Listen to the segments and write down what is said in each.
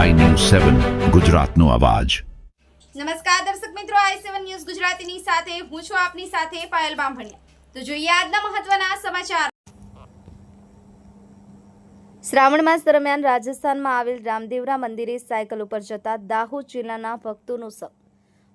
સેવન ગુજરાતનો અવાજ. નમસ્કાર દર્શક મિત્રો આઈ સેવન ન્યૂઝ ગુજરાતીની સાથે, હું છું આપની સાથે પાયલ બામભણિયા. તો જોઈએ આજના મહત્વના સમાચાર. શ્રાવણ માસ દરમિયાન રાજસ્થાનમાં આવેલ રામદેવરા મંદિરે સાયકલ ઉપર જતા દાહોદ જિલ્લાના ભક્તોનો સ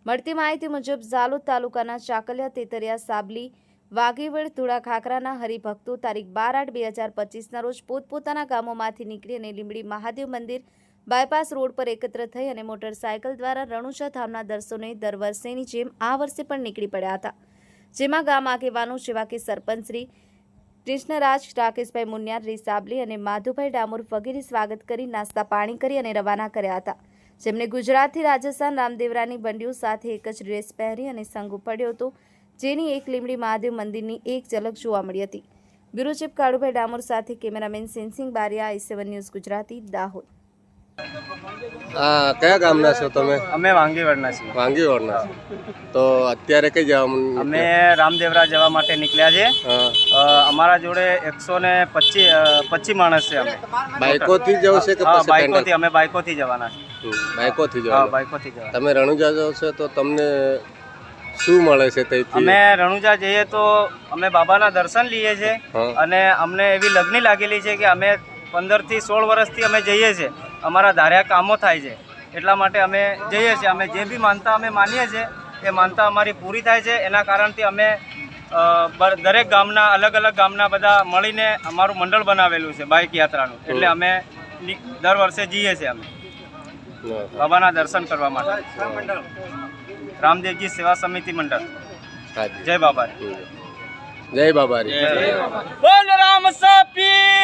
મળતી માહિતી મુજબ, ઝાલોદ તાલુકાના ચાકલિયા, તેતરિયા, સાબલી, વાઘીવડ, ધુળા, ખાખરાના હરિભક્તો તારીખ બાર આઠ બે હજાર પચીસના રોજ પોતપોતાના ગામોમાંથી નીકળી અને લીંબડી મહાદેવ મંદિર બાયપાસ રોડ પર એકત્ર થઈ અને મોટરસાયકલ દ્વારા રણુજા ધામના દર્શનોએ દર વર્ષેની જેમ આ વર્ષે પણ નીકળી પડ્યા હતા. જેમાં ગામ આગેવાનો જેવા કે સરપંચ શ્રી કૃષ્ણરાજ, રાકેશભાઈ મુનિયાર રીસાબલી અને માધુભાઈ ડામોર વગેરે સ્વાગત કરી નાસ્તા પાણી કરી અને રવાના કર્યા હતા. જેમણે ગુજરાતથી રાજસ્થાન રામદેવરાની બંડીઓ સાથે એક જ ડ્રેસ પહેરી અને સંગ પડ્યો હતો, જેની એક લીમડી મહાદેવ મંદિરની એક ઝલક જોવા મળી હતી. બ્યુરો કાળુભાઈ ડામોર સાથે cameraman Sensing Baria, I news Gujarati, Dahod. હા કયા ગામના છો તમે? અમે વાંગીવડના છીએ. વાંગીવડના. તો અત્યારે કઈ જવા અમે રામદેવરા જવા માટે નીકળ્યા છે. અમારા જોડે એકસો ને પચીસ પચીસ માણસ છે અમે. બાઇકોથી જવું છે કે બાઇકોથી અમે બાઇકોથી જવાના છે બાઇકોથી જવા બાઇકોથી જવા તમે રણુજા જાઓ છો તો તમને શું મળે છે ત્યાંથી અમે રણુજા જઈએ તો અમે બાબાના દર્શન લઈએ છીએ અને અમને એવી લગ્ની લાગેલી છે કે અમે પંદરથી સોળ વર્ષથી અમે જઈએ છીએ અમારા ધાર્યા કામો થાય છે. એટલા માટે અમે જઈએ છીએ. અમે જે બી માનતા અમે માનીએ છીએ એ માનતા અમારી પૂરી થાય છે. એના કારણથી અમે દરેક ગામના અલગ અલગ ગામના બધા મળીને અમારું મંડળ બનાવેલું છે બાઇક યાત્રાનું. એટલે અમે દર વર્ષે જઈએ છીએ અમે. બાબાના દર્શન કરવા માટે. રામદેવજી સેવા સમિતિ મંડળ. હાજી. જય બાબા બોલ રામ સાપી!